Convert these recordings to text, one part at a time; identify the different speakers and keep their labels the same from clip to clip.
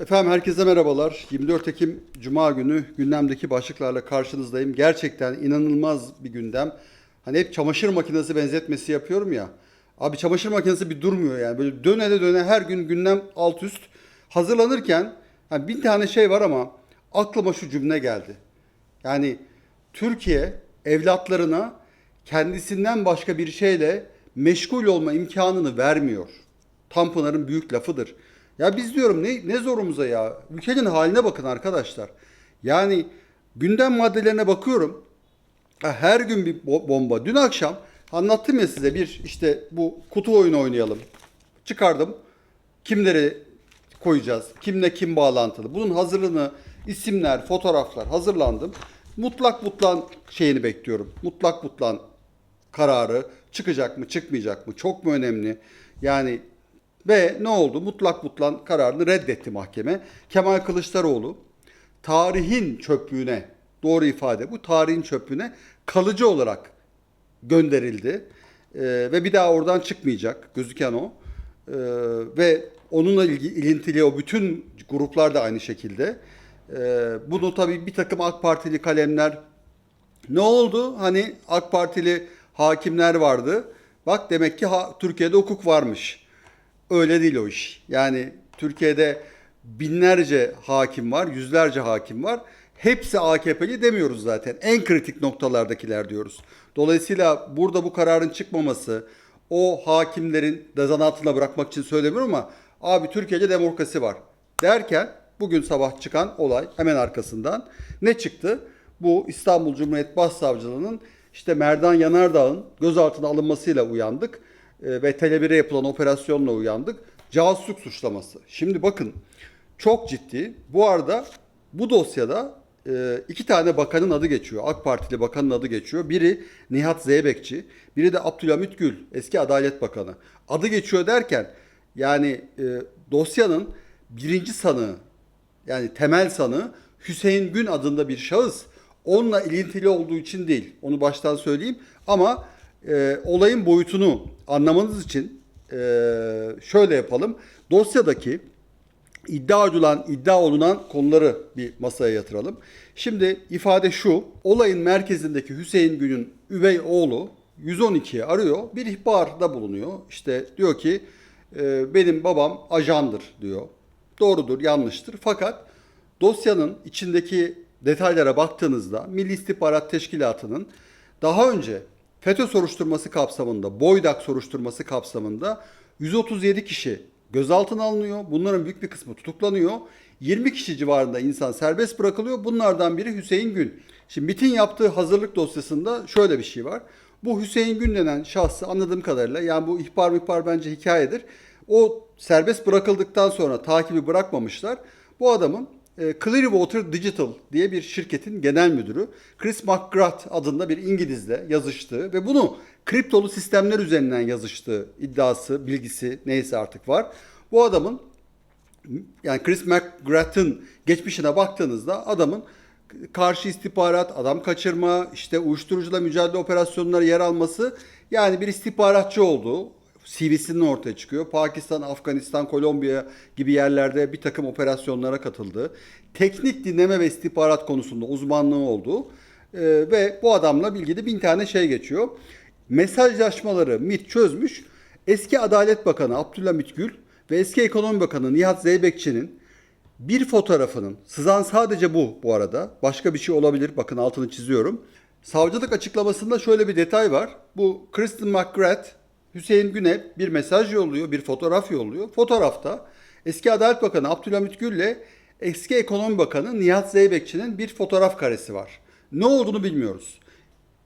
Speaker 1: Efendim herkese merhabalar. 24 Ekim Cuma günü gündemdeki başlıklarla karşınızdayım. Gerçekten inanılmaz bir gündem. Hani hep çamaşır makinesi benzetmesi yapıyorum ya. Abi çamaşır makinesi bir durmuyor yani. Böyle döne de döne her gün gündem alt üst. Hazırlanırken hani bin tane şey var ama aklıma şu cümle geldi. Yani Türkiye evlatlarına kendisinden başka bir şeyle meşgul olma imkanını vermiyor. Tanpınar'ın büyük lafıdır. Ya biz diyorum ne, ne zorumuza ya. Ülkenin haline bakın arkadaşlar. Yani gündem maddelerine bakıyorum. Her gün bir bo- bomba. Dün akşam anlattım ya size bir işte bu kutu oyunu oynayalım. Çıkardım. Kimleri koyacağız? Kimle kim bağlantılı? Bunun hazırlığını, isimler, fotoğraflar hazırlandım. Mutlak mutlan şeyini bekliyorum. Mutlak mutlan kararı çıkacak mı, çıkmayacak mı? Çok mu önemli? Yani ve ne oldu? Mutlak mutlan kararını reddetti mahkeme. Kemal Kılıçdaroğlu tarihin çöplüğüne doğru ifade bu tarihin çöplüğüne kalıcı olarak gönderildi. Ee, ve bir daha oradan çıkmayacak gözüken o. Ee, ve onunla ilgi, ilintili o bütün gruplar da aynı şekilde. Ee, bunu tabii bir takım AK Partili kalemler ne oldu? Hani AK Partili hakimler vardı. Bak demek ki ha, Türkiye'de hukuk varmış. Öyle değil o iş. Yani Türkiye'de binlerce hakim var, yüzlerce hakim var. Hepsi AKP'li demiyoruz zaten. En kritik noktalardakiler diyoruz. Dolayısıyla burada bu kararın çıkmaması, o hakimlerin dazan altına bırakmak için söylemiyorum ama abi Türkiye'de demokrasi var derken bugün sabah çıkan olay hemen arkasından ne çıktı? Bu İstanbul Cumhuriyet Başsavcılığı'nın işte Merdan Yanardağ'ın gözaltına alınmasıyla uyandık ve Tele1'e yapılan operasyonla uyandık. Casusluk suçlaması. Şimdi bakın çok ciddi. Bu arada bu dosyada e, iki tane bakanın adı geçiyor. AK Partili bakanın adı geçiyor. Biri Nihat Zeybekçi, biri de Abdülhamit Gül, eski Adalet Bakanı. Adı geçiyor derken yani e, dosyanın birinci sanığı yani temel sanığı Hüseyin Gün adında bir şahıs. Onunla ilintili olduğu için değil. Onu baştan söyleyeyim. Ama e, olayın boyutunu anlamanız için e, şöyle yapalım. Dosyadaki iddia edilen, iddia olunan konuları bir masaya yatıralım. Şimdi ifade şu. Olayın merkezindeki Hüseyin Gün'ün üvey oğlu 112'yi arıyor. Bir ihbarda bulunuyor. İşte diyor ki e, benim babam ajandır diyor. Doğrudur, yanlıştır. Fakat dosyanın içindeki detaylara baktığınızda Milli İstihbarat Teşkilatı'nın daha önce FETÖ soruşturması kapsamında, Boydak soruşturması kapsamında 137 kişi gözaltına alınıyor. Bunların büyük bir kısmı tutuklanıyor. 20 kişi civarında insan serbest bırakılıyor. Bunlardan biri Hüseyin Gün. Şimdi MIT'in yaptığı hazırlık dosyasında şöyle bir şey var. Bu Hüseyin Gün denen şahsı anladığım kadarıyla yani bu ihbar ihbar bence hikayedir. O serbest bırakıldıktan sonra takibi bırakmamışlar. Bu adamın Clearwater Digital diye bir şirketin genel müdürü Chris McGrath adında bir İngilizle yazıştığı ve bunu kriptolu sistemler üzerinden yazıştığı iddiası, bilgisi neyse artık var. Bu adamın yani Chris McGrath'ın geçmişine baktığınızda adamın karşı istihbarat, adam kaçırma, işte uyuşturucuyla mücadele operasyonları yer alması yani bir istihbaratçı olduğu CV'sinin ortaya çıkıyor. Pakistan, Afganistan, Kolombiya gibi yerlerde bir takım operasyonlara katıldı. Teknik dinleme ve istihbarat konusunda uzmanlığı olduğu e, ve bu adamla ilgili bin tane şey geçiyor. Mesajlaşmaları MIT çözmüş. Eski Adalet Bakanı Abdülhamit Gül ve eski Ekonomi Bakanı Nihat Zeybekçi'nin bir fotoğrafının, sızan sadece bu bu arada, başka bir şey olabilir, bakın altını çiziyorum. Savcılık açıklamasında şöyle bir detay var. Bu Kristen McGrath, Hüseyin Gün'e bir mesaj yolluyor, bir fotoğraf yolluyor. Fotoğrafta eski Adalet Bakanı Abdülhamit Gül ile eski Ekonomi Bakanı Nihat Zeybekçi'nin bir fotoğraf karesi var. Ne olduğunu bilmiyoruz.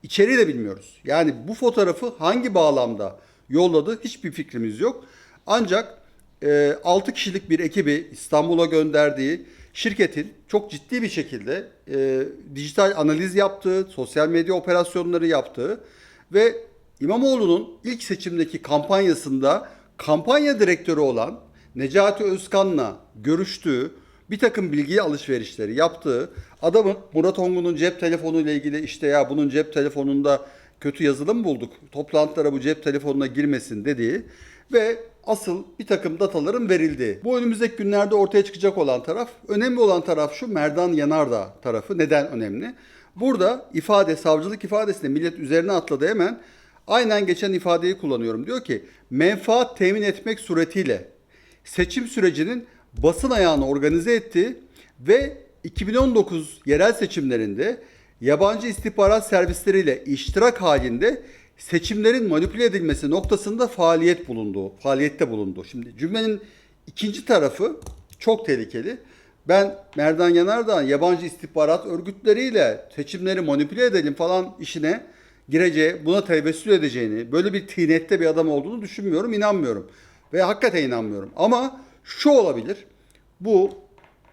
Speaker 1: İçeriği de bilmiyoruz. Yani bu fotoğrafı hangi bağlamda yolladı hiçbir fikrimiz yok. Ancak e, 6 kişilik bir ekibi İstanbul'a gönderdiği şirketin çok ciddi bir şekilde e, dijital analiz yaptığı, sosyal medya operasyonları yaptığı ve İmamoğlu'nun ilk seçimdeki kampanyasında kampanya direktörü olan Necati Özkan'la görüştüğü, bir takım bilgi alışverişleri yaptığı adamın Murat Ongun'un cep telefonu ile ilgili işte ya bunun cep telefonunda kötü yazılım bulduk. Toplantılara bu cep telefonuna girmesin dediği ve asıl bir takım dataların verildiği. Bu önümüzdeki günlerde ortaya çıkacak olan taraf, önemli olan taraf şu Merdan Yanardağ tarafı. Neden önemli? Burada ifade, savcılık ifadesinde millet üzerine atladı hemen. Aynen geçen ifadeyi kullanıyorum. Diyor ki menfaat temin etmek suretiyle seçim sürecinin basın ayağını organize ettiği ve 2019 yerel seçimlerinde yabancı istihbarat servisleriyle iştirak halinde seçimlerin manipüle edilmesi noktasında faaliyet bulunduğu, faaliyette bulundu. Şimdi cümlenin ikinci tarafı çok tehlikeli. Ben Merdan Yanardağ'ın yabancı istihbarat örgütleriyle seçimleri manipüle edelim falan işine gireceği, buna tevessül edeceğini, böyle bir tinette bir adam olduğunu düşünmüyorum, inanmıyorum. Ve hakikaten inanmıyorum. Ama şu olabilir. Bu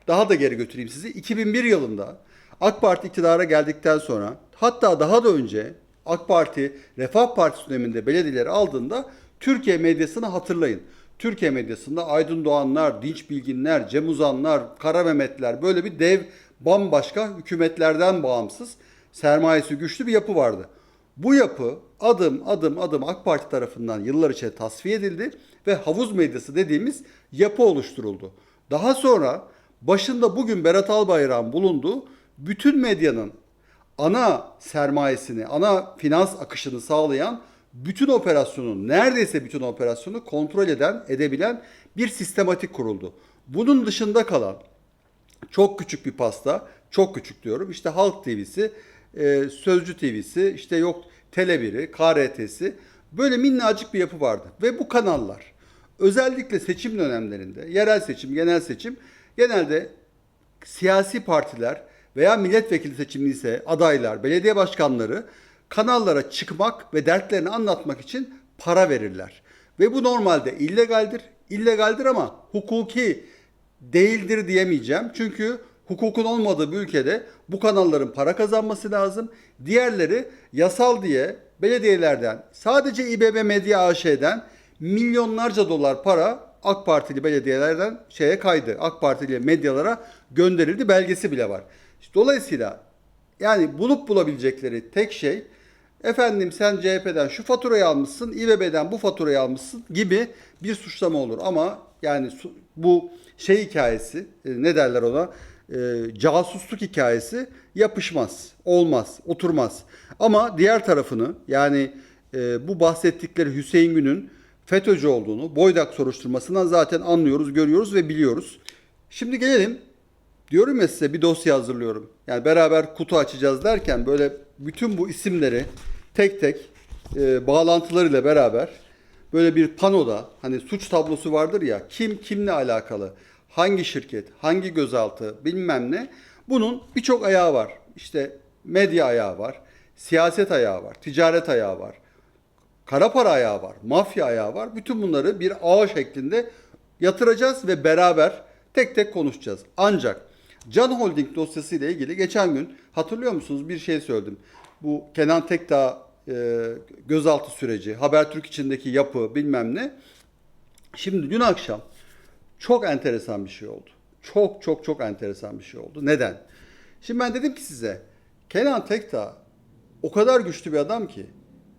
Speaker 1: daha da geri götüreyim sizi. 2001 yılında AK Parti iktidara geldikten sonra hatta daha da önce AK Parti Refah Partisi döneminde belediyeleri aldığında Türkiye medyasını hatırlayın. Türkiye medyasında Aydın Doğanlar, Dinç Bilginler, Cem Uzanlar, Kara Mehmetler böyle bir dev bambaşka hükümetlerden bağımsız sermayesi güçlü bir yapı vardı. Bu yapı adım adım adım AK Parti tarafından yıllar içinde tasfiye edildi ve havuz medyası dediğimiz yapı oluşturuldu. Daha sonra başında bugün Berat Albayrak'ın bulunduğu bütün medyanın ana sermayesini, ana finans akışını sağlayan bütün operasyonu, neredeyse bütün operasyonu kontrol eden, edebilen bir sistematik kuruldu. Bunun dışında kalan çok küçük bir pasta, çok küçük diyorum. İşte Halk TV'si, e, Sözcü TV'si, işte yok Tele1'i, KRT'si böyle minnacık bir yapı vardı. Ve bu kanallar özellikle seçim dönemlerinde, yerel seçim, genel seçim genelde siyasi partiler veya milletvekili seçimli ise adaylar, belediye başkanları kanallara çıkmak ve dertlerini anlatmak için para verirler. Ve bu normalde illegaldir. İllegaldir ama hukuki değildir diyemeyeceğim. Çünkü hukukun olmadığı bir ülkede bu kanalların para kazanması lazım. Diğerleri yasal diye belediyelerden sadece İBB Medya AŞ'den milyonlarca dolar para AK Partili belediyelerden şeye kaydı. AK Partili medyalara gönderildi. Belgesi bile var. Dolayısıyla yani bulup bulabilecekleri tek şey efendim sen CHP'den şu faturayı almışsın, İBB'den bu faturayı almışsın gibi bir suçlama olur. Ama yani bu şey hikayesi e, ne derler ona e, casusluk hikayesi yapışmaz, olmaz, oturmaz. Ama diğer tarafını yani e, bu bahsettikleri Hüseyin Gün'ün FETÖ'cü olduğunu Boydak soruşturmasından zaten anlıyoruz, görüyoruz ve biliyoruz. Şimdi gelelim Diyorum ya size bir dosya hazırlıyorum. Yani beraber kutu açacağız derken böyle bütün bu isimleri tek tek e, bağlantılarıyla beraber böyle bir panoda hani suç tablosu vardır ya kim kimle alakalı, hangi şirket, hangi gözaltı bilmem ne bunun birçok ayağı var. İşte medya ayağı var, siyaset ayağı var, ticaret ayağı var, kara para ayağı var, mafya ayağı var. Bütün bunları bir ağ şeklinde yatıracağız ve beraber tek tek konuşacağız. Ancak Can Holding dosyası ile ilgili geçen gün hatırlıyor musunuz bir şey söyledim. Bu Kenan Tekdağ e, gözaltı süreci, Habertürk içindeki yapı bilmem ne. Şimdi dün akşam çok enteresan bir şey oldu. Çok çok çok enteresan bir şey oldu. Neden? Şimdi ben dedim ki size Kenan Tekdağ o kadar güçlü bir adam ki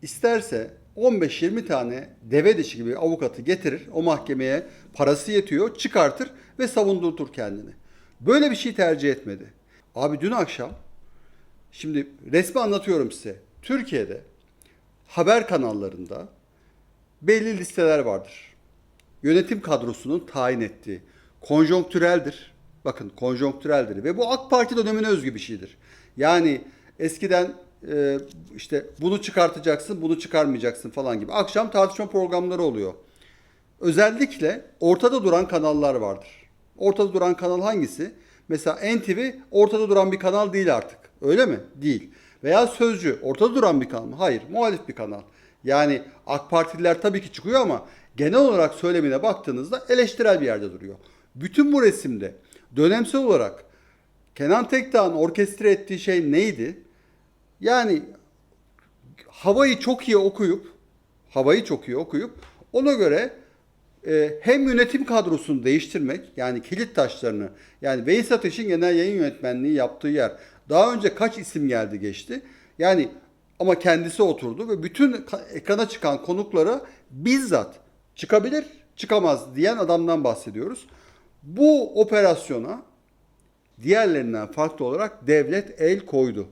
Speaker 1: isterse 15-20 tane deve dişi gibi avukatı getirir. O mahkemeye parası yetiyor, çıkartır ve savundurtur kendini. Böyle bir şey tercih etmedi. Abi dün akşam şimdi resmi anlatıyorum size. Türkiye'de haber kanallarında belli listeler vardır. Yönetim kadrosunun tayin ettiği konjonktüreldir. Bakın konjonktüreldir ve bu AK Parti dönemine özgü bir şeydir. Yani eskiden e, işte bunu çıkartacaksın, bunu çıkarmayacaksın falan gibi. Akşam tartışma programları oluyor. Özellikle ortada duran kanallar vardır. Ortada duran kanal hangisi? Mesela NTV ortada duran bir kanal değil artık. Öyle mi? Değil. Veya Sözcü ortada duran bir kanal mı? Hayır. Muhalif bir kanal. Yani AK Partililer tabii ki çıkıyor ama genel olarak söylemine baktığınızda eleştirel bir yerde duruyor. Bütün bu resimde dönemsel olarak Kenan Tekdağ'ın orkestre ettiği şey neydi? Yani havayı çok iyi okuyup havayı çok iyi okuyup ona göre e, hem yönetim kadrosunu değiştirmek yani kilit taşlarını yani Veys Ateş'in genel yayın yönetmenliği yaptığı yer daha önce kaç isim geldi geçti. Yani Ama kendisi oturdu ve bütün ekrana çıkan konuklara bizzat çıkabilir, çıkamaz diyen adamdan bahsediyoruz. Bu operasyona diğerlerinden farklı olarak devlet el koydu.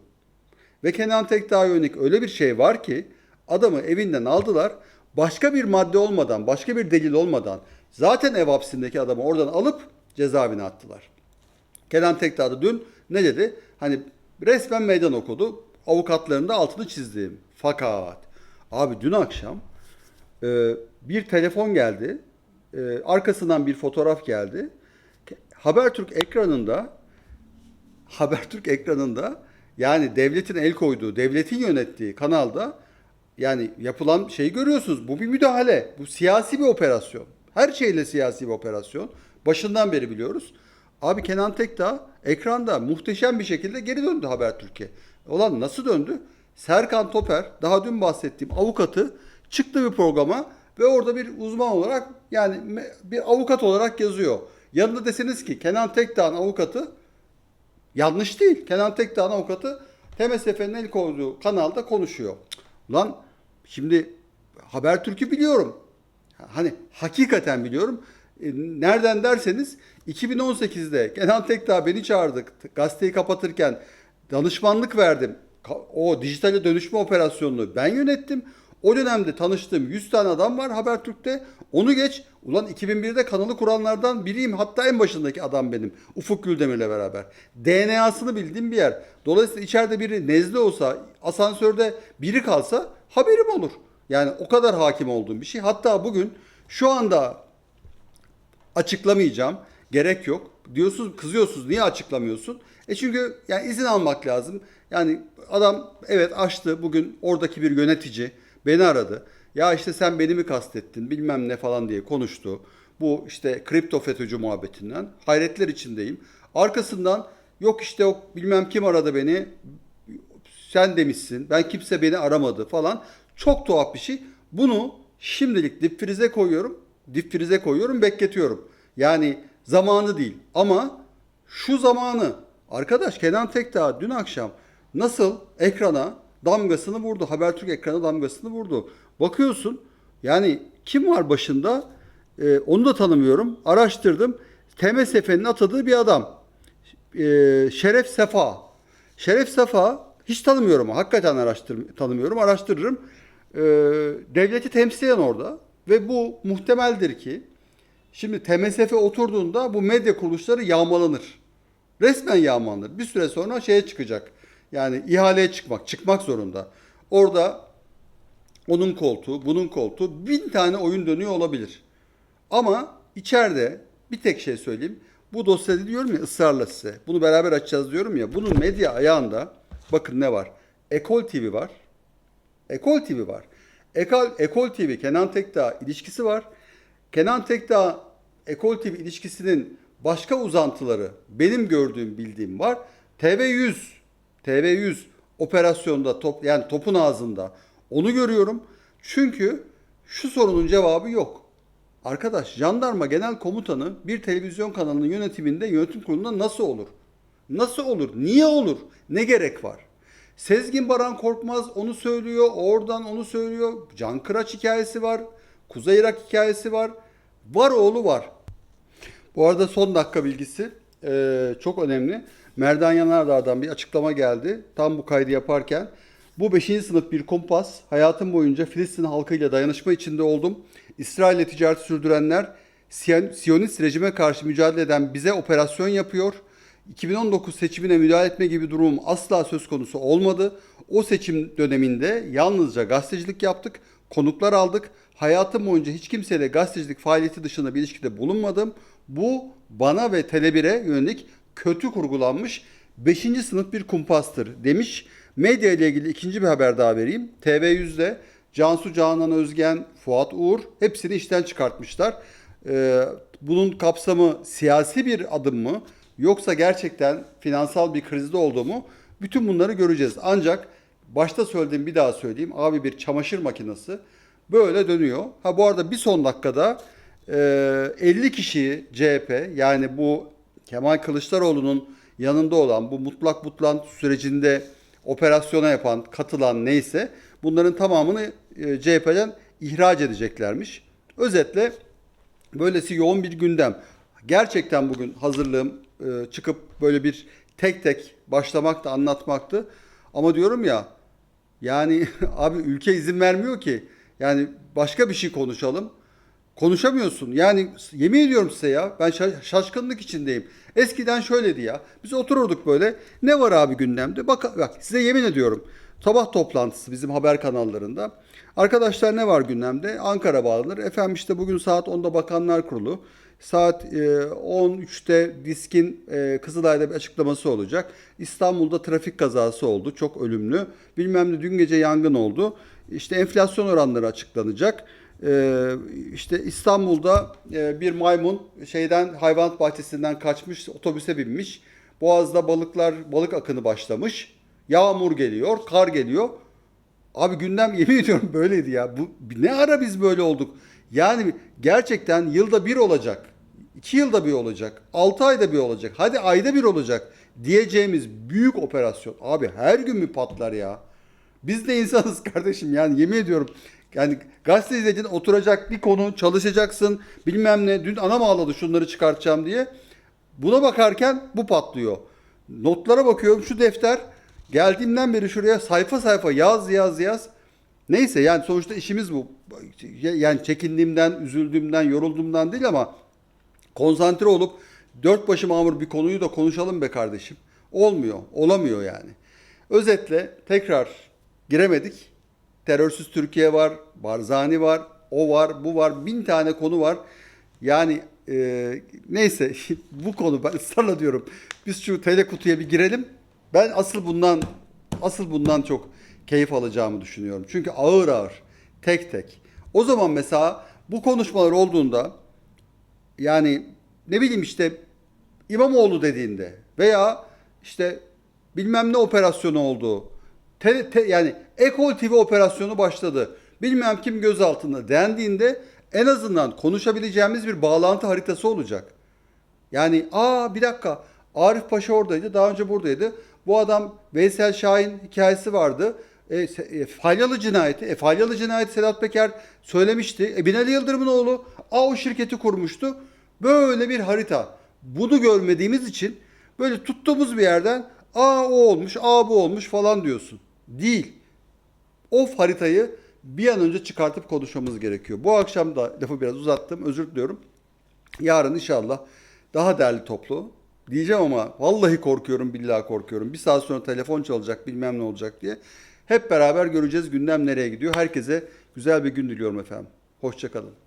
Speaker 1: Ve Kenan Tekdağ'a yönelik öyle bir şey var ki adamı evinden aldılar. Başka bir madde olmadan, başka bir delil olmadan zaten ev hapsindeki adamı oradan alıp cezaevine attılar. Kenan Tekdağ da dün ne dedi? Hani resmen meydan okudu. Avukatların da altını çizdim. Fakat abi dün akşam e, bir telefon geldi. E, arkasından bir fotoğraf geldi. Habertürk ekranında Habertürk ekranında yani devletin el koyduğu, devletin yönettiği kanalda yani yapılan şeyi görüyorsunuz. Bu bir müdahale. Bu siyasi bir operasyon. Her şeyle siyasi bir operasyon. Başından beri biliyoruz. Abi Kenan Tekdağ ekranda muhteşem bir şekilde geri döndü Habertürk'e. Olan nasıl döndü? Serkan Toper, daha dün bahsettiğim avukatı çıktı bir programa ve orada bir uzman olarak yani bir avukat olarak yazıyor. Yanında deseniz ki Kenan Tekdağ'ın avukatı Yanlış değil. Kenan Tekdağ'ın avukatı TMSF'nin el koyduğu kanalda konuşuyor. Lan şimdi Habertürk'ü biliyorum. Hani hakikaten biliyorum. E, Nereden derseniz 2018'de Kenan Tekdağ beni çağırdı. Gazeteyi kapatırken danışmanlık verdim. O dijitale dönüşme operasyonunu ben yönettim. O dönemde tanıştığım 100 tane adam var Habertürk'te. Onu geç. Ulan 2001'de kanalı kuranlardan biriyim. Hatta en başındaki adam benim. Ufuk Güldemir'le beraber. DNA'sını bildiğim bir yer. Dolayısıyla içeride biri nezle olsa, asansörde biri kalsa haberim olur. Yani o kadar hakim olduğum bir şey. Hatta bugün şu anda açıklamayacağım. Gerek yok. Diyorsunuz kızıyorsunuz niye açıklamıyorsun? E çünkü yani izin almak lazım. Yani adam evet açtı bugün oradaki bir yönetici beni aradı. Ya işte sen beni mi kastettin bilmem ne falan diye konuştu. Bu işte kripto FETÖ'cü muhabbetinden hayretler içindeyim. Arkasından yok işte o bilmem kim aradı beni sen demişsin ben kimse beni aramadı falan. Çok tuhaf bir şey. Bunu şimdilik dip frize koyuyorum. Dip frize koyuyorum bekletiyorum. Yani zamanı değil ama şu zamanı arkadaş Kenan Tekdağ dün akşam nasıl ekrana damgasını vurdu. Habertürk ekrana damgasını vurdu. Bakıyorsun yani kim var başında Ee, onu da tanımıyorum. Araştırdım. TMSF'nin atadığı bir adam. Ee, Şeref Sefa. Şeref Sefa hiç tanımıyorum. Hakikaten araştır, tanımıyorum. Araştırırım. Ee, devleti temsilen orada. Ve bu muhtemeldir ki şimdi TMSF oturduğunda bu medya kuruluşları yağmalanır. Resmen yağmalanır. Bir süre sonra şeye çıkacak. Yani ihaleye çıkmak, çıkmak zorunda. Orada onun koltuğu, bunun koltuğu bin tane oyun dönüyor olabilir. Ama içeride bir tek şey söyleyeyim. Bu dosyada diyorum ya ısrarla size. Bunu beraber açacağız diyorum ya. Bunun medya ayağında bakın ne var? Ekol TV var. Ekol TV var. Ekol, Ekol TV Kenan Tekdağ ilişkisi var. Kenan Tekdağ Ekol TV ilişkisinin başka uzantıları benim gördüğüm bildiğim var. TV100 TV100 operasyonda top yani topun ağzında onu görüyorum. Çünkü şu sorunun cevabı yok. Arkadaş jandarma genel komutanı bir televizyon kanalının yönetiminde yönetim kurulunda nasıl olur? Nasıl olur? Niye olur? Ne gerek var? Sezgin Baran Korkmaz onu söylüyor, oradan onu söylüyor. Can Kıraç hikayesi var. Kuzey Irak hikayesi var. Var oğlu var. Bu arada son dakika bilgisi eee, çok önemli. Merdan Yanardağ'dan bir açıklama geldi. Tam bu kaydı yaparken. Bu 5. sınıf bir kumpas. Hayatım boyunca Filistin halkıyla dayanışma içinde oldum. İsrail'le ticaret sürdürenler Siyon- Siyonist rejime karşı mücadele eden bize operasyon yapıyor. 2019 seçimine müdahale etme gibi durumum asla söz konusu olmadı. O seçim döneminde yalnızca gazetecilik yaptık, konuklar aldık. Hayatım boyunca hiç kimseyle gazetecilik faaliyeti dışında bir ilişkide bulunmadım. Bu bana ve Tele1'e yönelik kötü kurgulanmış 5. sınıf bir kumpastır demiş. Medya ile ilgili ikinci bir haber daha vereyim. TV100'de Cansu Canan Özgen, Fuat Uğur hepsini işten çıkartmışlar. Ee, bunun kapsamı siyasi bir adım mı yoksa gerçekten finansal bir krizde olduğu mu? Bütün bunları göreceğiz. Ancak başta söylediğim bir daha söyleyeyim. Abi bir çamaşır makinesi böyle dönüyor. Ha bu arada bir son dakikada e, 50 kişi CHP yani bu Kemal Kılıçdaroğlu'nun yanında olan bu mutlak mutlak sürecinde operasyona yapan, katılan neyse bunların tamamını e, CHP'den ihraç edeceklermiş. Özetle böylesi yoğun bir gündem. Gerçekten bugün hazırlığım e, çıkıp böyle bir tek tek başlamaktı, anlatmaktı. Ama diyorum ya yani abi ülke izin vermiyor ki. Yani başka bir şey konuşalım. Konuşamıyorsun. Yani yemin ediyorum size ya ben şa- şaşkınlık içindeyim. Eskiden şöyleydi ya. Biz otururduk böyle. Ne var abi gündemde? Bak, bak size yemin ediyorum. Sabah toplantısı bizim haber kanallarında. Arkadaşlar ne var gündemde? Ankara bağlanır. Efendim işte bugün saat 10'da Bakanlar Kurulu. Saat e, 13'te Disk'in e, Kızılay'da bir açıklaması olacak. İstanbul'da trafik kazası oldu. Çok ölümlü. Bilmem ne dün gece yangın oldu. İşte enflasyon oranları açıklanacak. Ee, işte İstanbul'da e, bir maymun şeyden hayvanat bahçesinden kaçmış otobüse binmiş. Boğaz'da balıklar balık akını başlamış. Yağmur geliyor, kar geliyor. Abi gündem yemin ediyorum böyleydi ya. Bu ne ara biz böyle olduk? Yani gerçekten yılda bir olacak. iki yılda bir olacak. Altı ayda bir olacak. Hadi ayda bir olacak diyeceğimiz büyük operasyon. Abi her gün mü patlar ya? Biz de insanız kardeşim yani yemin ediyorum. Yani gazete izleyicinin oturacak bir konu çalışacaksın bilmem ne. Dün anam ağladı şunları çıkartacağım diye. Buna bakarken bu patlıyor. Notlara bakıyorum şu defter geldiğimden beri şuraya sayfa sayfa yaz yaz yaz. Neyse yani sonuçta işimiz bu. Yani çekindiğimden, üzüldüğümden, yorulduğumdan değil ama konsantre olup dört başı mamur bir konuyu da konuşalım be kardeşim. Olmuyor, olamıyor yani. Özetle tekrar giremedik. Terörsüz Türkiye var, Barzani var, o var, bu var, bin tane konu var. Yani e, neyse bu konu ben ısrarla diyorum. Biz şu telekutuya bir girelim. Ben asıl bundan asıl bundan çok keyif alacağımı düşünüyorum. Çünkü ağır ağır, tek tek. O zaman mesela bu konuşmalar olduğunda yani ne bileyim işte İmamoğlu dediğinde veya işte bilmem ne operasyonu oldu. Te- te- yani Ekol TV operasyonu başladı. Bilmem kim gözaltında dendiğinde en azından konuşabileceğimiz bir bağlantı haritası olacak. Yani aa bir dakika Arif Paşa oradaydı daha önce buradaydı. Bu adam Veysel Şahin hikayesi vardı. E, e, Falyalı cinayeti. E, Falyalı cinayeti Sedat Peker söylemişti. E, Binali Yıldırım'ın oğlu A o şirketi kurmuştu. Böyle bir harita. Bunu görmediğimiz için böyle tuttuğumuz bir yerden A o olmuş, A bu olmuş falan diyorsun. Değil. O haritayı bir an önce çıkartıp konuşmamız gerekiyor. Bu akşam da lafı biraz uzattım. Özür diliyorum. Yarın inşallah daha değerli toplu. Diyeceğim ama vallahi korkuyorum, billahi korkuyorum. Bir saat sonra telefon çalacak, bilmem ne olacak diye. Hep beraber göreceğiz gündem nereye gidiyor. Herkese güzel bir gün diliyorum efendim. Hoşçakalın.